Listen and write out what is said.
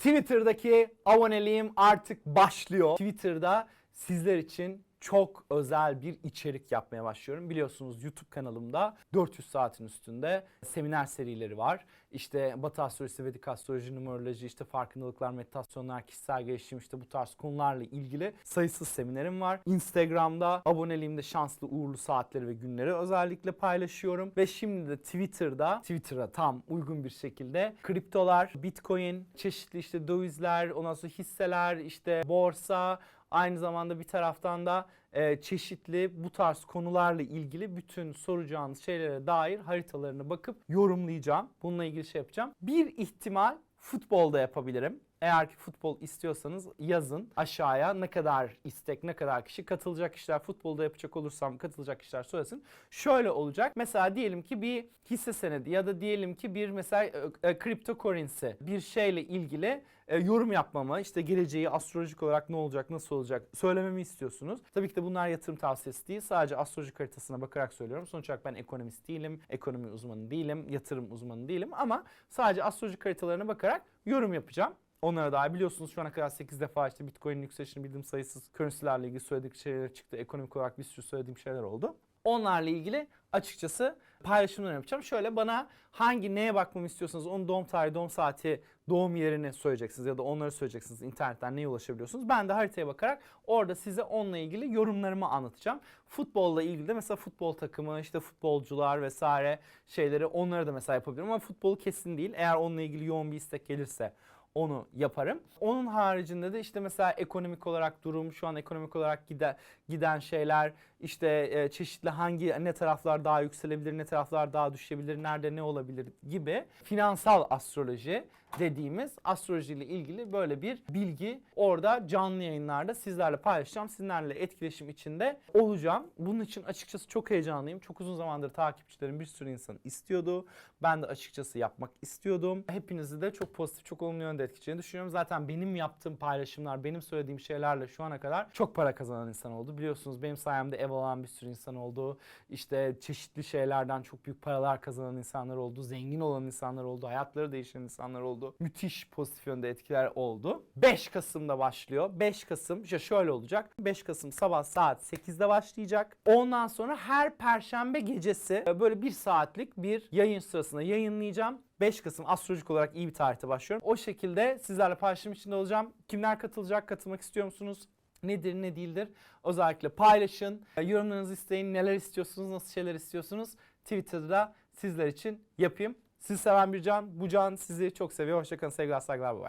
Twitter'daki aboneliğim artık başlıyor. Twitter'da sizler için çok özel bir içerik yapmaya başlıyorum. Biliyorsunuz YouTube kanalımda 400 saatin üstünde seminer serileri var. İşte Batı astrolojisi, Vedik astroloji, numeroloji, işte farkındalıklar, meditasyonlar, kişisel gelişim işte bu tarz konularla ilgili sayısız seminerim var. Instagram'da aboneliğimde şanslı uğurlu saatleri ve günleri özellikle paylaşıyorum. Ve şimdi de Twitter'da, Twitter'a tam uygun bir şekilde kriptolar, bitcoin, çeşitli işte dövizler, ondan sonra hisseler, işte borsa, Aynı zamanda bir taraftan da e, çeşitli bu tarz konularla ilgili bütün soracağınız şeylere dair haritalarını bakıp yorumlayacağım. Bununla ilgili şey yapacağım. Bir ihtimal futbolda yapabilirim. Eğer ki futbol istiyorsanız yazın aşağıya ne kadar istek, ne kadar kişi katılacak kişiler futbolda yapacak olursam katılacak kişiler söylesin. Şöyle olacak. Mesela diyelim ki bir hisse senedi ya da diyelim ki bir mesela e, e, cryptocurrency bir şeyle ilgili e, yorum yapmamı, işte geleceği astrolojik olarak ne olacak, nasıl olacak söylememi istiyorsunuz. Tabii ki de bunlar yatırım tavsiyesi değil. Sadece astrolojik haritasına bakarak söylüyorum. Sonuç olarak ben ekonomist değilim, ekonomi uzmanı değilim, yatırım uzmanı değilim ama sadece astrolojik haritalarına bakarak yorum yapacağım. Onlara dair biliyorsunuz şu ana kadar 8 defa işte Bitcoin'in yükselişini bildiğim sayısız currency'lerle ilgili söyledik şeyler çıktı. Ekonomik olarak bir sürü söylediğim şeyler oldu. Onlarla ilgili açıkçası paylaşımlar yapacağım. Şöyle bana hangi neye bakmamı istiyorsanız onun doğum tarihi, doğum saati, doğum yerini söyleyeceksiniz ya da onları söyleyeceksiniz. internetten neye ulaşabiliyorsunuz. Ben de haritaya bakarak orada size onunla ilgili yorumlarımı anlatacağım. Futbolla ilgili de mesela futbol takımı, işte futbolcular vesaire şeyleri onları da mesela yapabilirim ama futbolu kesin değil. Eğer onunla ilgili yoğun bir istek gelirse onu yaparım. Onun haricinde de işte mesela ekonomik olarak durum, şu an ekonomik olarak giden, giden şeyler, işte e, çeşitli hangi ne taraflar daha yükselebilir, ne taraflar daha düşebilir, nerede ne olabilir gibi finansal astroloji dediğimiz astroloji ile ilgili böyle bir bilgi orada canlı yayınlarda sizlerle paylaşacağım. Sizlerle etkileşim içinde olacağım. Bunun için açıkçası çok heyecanlıyım. Çok uzun zamandır takipçilerim bir sürü insan istiyordu. Ben de açıkçası yapmak istiyordum. Hepinizi de çok pozitif, çok olumlu yönde etkileyeceğini düşünüyorum. Zaten benim yaptığım paylaşımlar, benim söylediğim şeylerle şu ana kadar çok para kazanan insan oldu. Biliyorsunuz benim sayemde ev alan bir sürü insan oldu. İşte çeşitli şeylerden çok büyük paralar kazanan insanlar oldu. Zengin olan insanlar oldu. Hayatları değişen insanlar oldu. Müthiş pozitif yönde etkiler oldu. 5 Kasım'da başlıyor. 5 Kasım işte şöyle olacak. 5 Kasım sabah saat 8'de başlayacak. Ondan sonra her perşembe gecesi e, böyle bir saatlik bir yayın sırasında yayınlayacağım. 5 Kasım astrolojik olarak iyi bir tarihte başlıyorum. O şekilde sizlerle paylaşım içinde olacağım. Kimler katılacak, katılmak istiyor musunuz? Nedir ne değildir özellikle paylaşın. E, Yorumlarınızı isteyin. Neler istiyorsunuz, nasıl şeyler istiyorsunuz? Twitter'da sizler için yapayım. Sizi seven bir can. Bu can sizi çok seviyor. Hoşçakalın sevgiler saygılar bay bay.